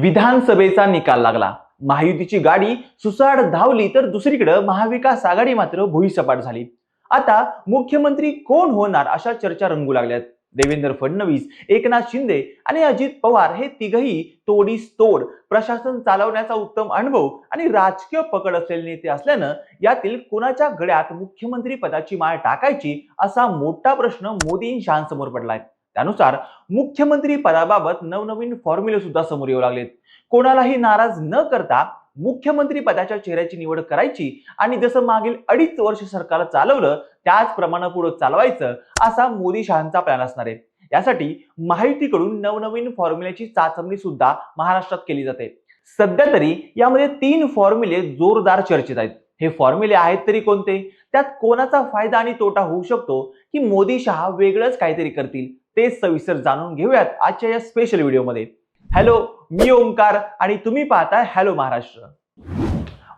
विधानसभेचा निकाल लागला. महायुतीची गाडी सुसाड धावली तर दुसरीकडे महाविकास आघाडी मात्र भुईसपाट झाली. आता मुख्यमंत्री कोण होणार अशा चर्चा रंगू लागल्यात. देवेंद्र फडणवीस एकनाथ शिंदे आणि अजित पवार हे तिघही तोडीस तोड प्रशासन चालवण्याचा उत्तम अनुभव आणि राजकीय पकड असलेले नेते असल्यानं यातील कुणाच्या गळ्यात मुख्यमंत्री पदाची माळ टाकायची असा मोठा प्रश्न मोदी शहांसमोर पडलाय. त्यानुसार मुख्यमंत्री पदाबाबत नवनवीन फॉर्म्युले सुद्धा समोर येऊ लागलेत. कोणालाही नाराज न करता मुख्यमंत्री पदाच्या चेहऱ्याची निवड करायची आणि जसं मागील अडीच वर्ष सरकार चालवलं त्याचप्रमाणे पुढे चालवायचं असा मोदी शहांचा प्लॅन असणार आहे. यासाठी माहितीकडून नवनवीन फॉर्म्युल्याची चाचणी सुद्धा महाराष्ट्रात केली जाते. सध्या तरी यामध्ये तीन फॉर्म्युले जोरदार चर्चेत आहेत. हे फॉर्म्युले आहेत तरी कोणते? त्यात कोणाचा फायदा आणि तोटा होऊ शकतो की मोदी शहा वेगळंच काहीतरी करतील? ते सविस्तर जाणून घेऊयात आजच्या या स्पेशल व्हिडिओमध्ये हॅलो मी ओंकार आणि तुम्ही पाहताय हॅलो महाराष्ट्र.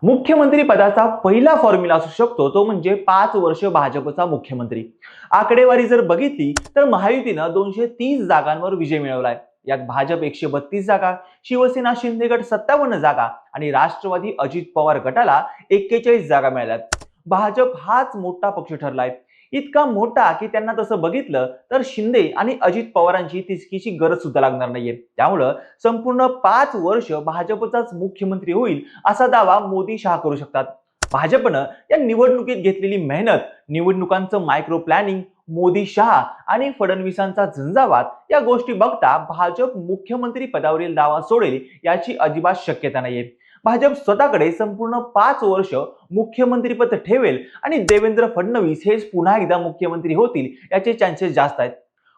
मुख्यमंत्री पदाचा पहिला फॉर्म्युला असू शकतो तो म्हणजे पाच वर्ष भाजपचा मुख्यमंत्री. आकडेवारी जर बघितली तर महायुतीनं दोनशे तीस जागांवर विजय मिळवलाय. यात भाजप एकशे बत्तीस जागा शिवसेना शिंदे गट सत्तावन्न जागा आणि राष्ट्रवादी अजित पवार गटाला एक्केचाळीस जागा मिळाल्यात. भाजप हाच मोठा पक्ष ठरलाय. इतका मोठा की त्यांना तसं बघितलं तर शिंदे आणि अजित पवारांची तिचकीची गरज सुद्धा लागणार नाहीये. त्यामुळं संपूर्ण पाच वर्ष भाजपचाच मुख्यमंत्री होईल असा दावा मोदी शहा करू शकतात. भाजपनं या निवडणुकीत घेतलेली मेहनत निवडणुकांचं मायक्रो प्लॅनिंग मोदी शहा आणि फडणवीसांचा झंझावात या गोष्टी बघता भाजप मुख्यमंत्री पदावरील दावा सोडेल याची अजिबात शक्यता नाहीये. भाजप स्वतःकडे संपूर्ण पाच वर्ष मुख्यमंत्रीपद ठेवेल आणि देवेंद्र फडणवीस हेच पुन्हा एकदा मुख्यमंत्री होतील याचे चान्सेस जास्त आहेत.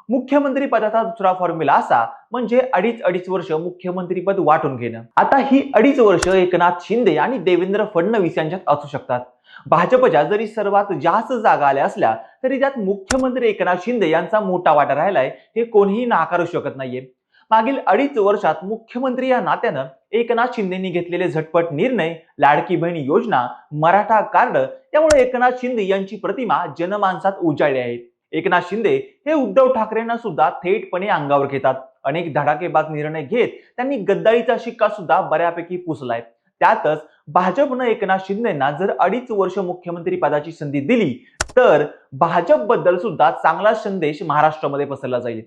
मुख्यमंत्री पदाचा दुसरा फॉर्म्युला असा म्हणजे अडीच अडीच वर्ष मुख्यमंत्रीपद वाटून घेणं. आता ही अडीच वर्ष एकनाथ शिंदे आणि देवेंद्र फडणवीस यांच्यात असू शकतात. भाजपच्या जरी सर्वात जास्त जागा आल्या असल्या तरी त्यात मुख्यमंत्री एकनाथ शिंदे यांचा मोठा वाटा राहिलाय हे कोणीही नाकारू शकत नाहीये. मागील अडीच वर्षात मुख्यमंत्री या नात्यानं एकनाथ शिंदेनी घेतलेले झटपट निर्णय लाडकी बहीण योजना मराठा कार्ड त्यामुळे एकनाथ शिंदे यांची प्रतिमा जनमानसात उजाळली आहे. एकनाथ शिंदे हे उद्धव ठाकरेंना सुद्धा थेटपणे अंगावर घेतात. अनेक धडाकेबाज निर्णय घेत त्यांनी गद्दारीचा शिक्का सुद्धा बऱ्यापैकी पुसलाय. त्यातच भाजपनं एकनाथ शिंदेना जर अडीच वर्ष मुख्यमंत्री पदाची संधी दिली तर भाजपबद्दल सुद्धा चांगला संदेश महाराष्ट्रामध्ये पसरला जाईल.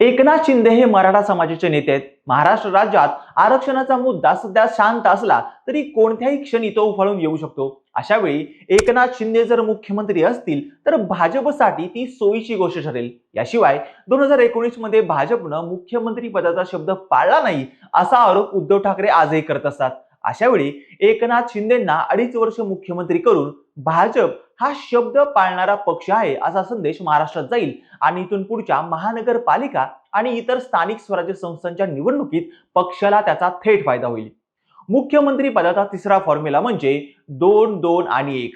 एकनाथ शिंदे हे मराठा समाजाचे नेते आहेत. महाराष्ट्र राज्यात आरक्षणाचा मुद्दा सध्या शांत असला तरी कोणत्याही क्षणी तो उफाळून येऊ शकतो. अशा वेळी एकनाथ शिंदे जर मुख्यमंत्री असतील तर भाजपसाठी ती सोयीची गोष्ट ठरेल. याशिवाय दोन हजार एकोणीसमध्ये भाजपनं मुख्यमंत्री पदाचा शब्द पाळला नाही असा आरोप उद्धव ठाकरे आजही करत असतात. अशा वेळी एकनाथ शिंदेना अडीच वर्ष मुख्यमंत्री करून भाजप हा शब्द पाळणारा पक्ष आहे असा संदेश महाराष्ट्रात जाईल. आणि इथून पुढच्या महानगरपालिका आणि इतर स्थानिक स्वराज्य संस्थांच्या निवडणुकीत पक्षाला त्याचा थेट फायदा होईल. मुख्यमंत्री पदाचा तिसरा फॉर्म्युला म्हणजे दोन दोन आणि एक.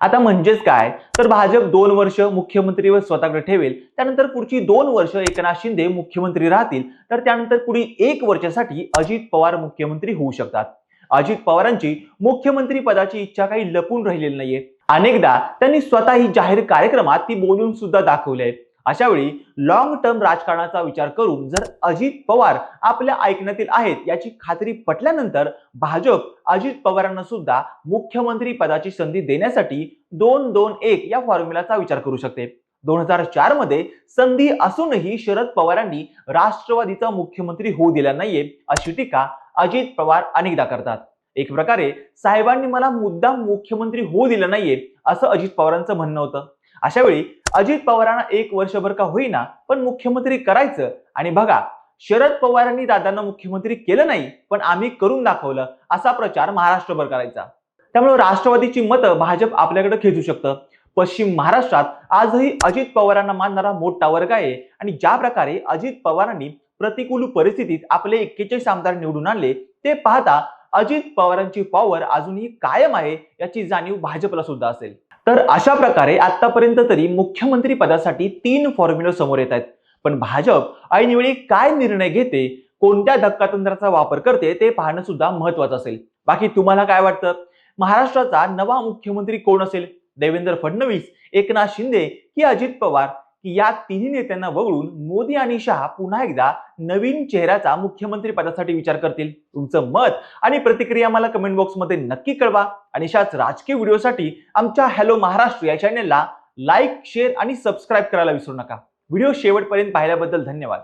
आता म्हणजेच काय? तर भाजप दोन वर्ष मुख्यमंत्रीवर स्वतःकडे ठेवेल त्यानंतर पुढची दोन वर्ष एकनाथ शिंदे मुख्यमंत्री राहतील तर त्यानंतर पुढील एक वर्षासाठी अजित पवार मुख्यमंत्री होऊ शकतात. अजित पवारांची मुख्यमंत्री पदाची इच्छा काही लपून राहिलेली नाहीये. अनेकदा त्यांनी स्वतःही जाहीर कार्यक्रमात ती बोलून सुद्धा दाखवले. आहे अशा वेळी लॉंग टर्म राजकारणाचा विचार करून जर अजित पवार आपल्या ऐकण्यातील आहेत याची खात्री पटल्यानंतर भाजप अजित पवारांना सुद्धा मुख्यमंत्री पदाची संधी देण्यासाठी दोन दोन एक या फॉर्म्युलाचा विचार करू शकते. दोन हजार चारमध्ये संधी असूनही शरद पवारांनी राष्ट्रवादीचा मुख्यमंत्री होऊ दिला नाहीये अशी टीका अजित पवार अनेकदा करतात. एक प्रकारे साहेबांनी मला मुद्दाम मुख्यमंत्री होऊ दिलं नाहीये असं अजित पवारांचं म्हणणं होतं. अशा वेळी अजित पवारांना एक वर्षभर का होईना पण मुख्यमंत्री करायचं. आणि बघा शरद पवारांनी दादांना मुख्यमंत्री केलं नाही पण आम्ही करून दाखवलं असा प्रचार महाराष्ट्रभर करायचा. त्यामुळे राष्ट्रवादीची मतं भाजप आपल्याकडे खेचू शकतं. पश्चिम महाराष्ट्रात आजही अजित पवारांना मानणारा मोठा वर्ग आहे. आणि ज्या प्रकारे अजित पवारांनी प्रतिकूल परिस्थितीत आपले एक्केचाळीस आमदार निवडून आणले ते पाहता अजित पवारांची पॉवर अजूनही कायम आहे याची जाणीव भाजपला सुद्धा असेल. तर अशा प्रकारे आतापर्यंत तरी मुख्यमंत्री पदासाठी तीन फॉर्म्युला समोर येत आहेत. पण भाजप ऐनवेळी काय निर्णय घेते कोणत्या धक्कातंत्राचा वापर करते ते पाहणं सुद्धा महत्वाचं असेल. बाकी तुम्हाला काय वाटतं? महाराष्ट्राचा नवा मुख्यमंत्री कोण असेल? देवेंद्र फडणवीस एकनाथ शिंदे की अजित पवार? की या तिन्ही नेत्यांना वगळून मोदी आणि शहा पुन्हा एकदा नवीन चेहऱ्याचा मुख्यमंत्री पदासाठी विचार करतील. तुमचं मत आणि प्रतिक्रिया मला कमेंट बॉक्समध्ये नक्की कळवा. आणि अशाच राजकीय व्हिडिओसाठी आमच्या हॅलो महाराष्ट्र या चॅनेलला लाईक शेअर आणि सबस्क्राईब करायला विसरू नका. व्हिडिओ शेवटपर्यंत पाहिल्याबद्दल धन्यवाद.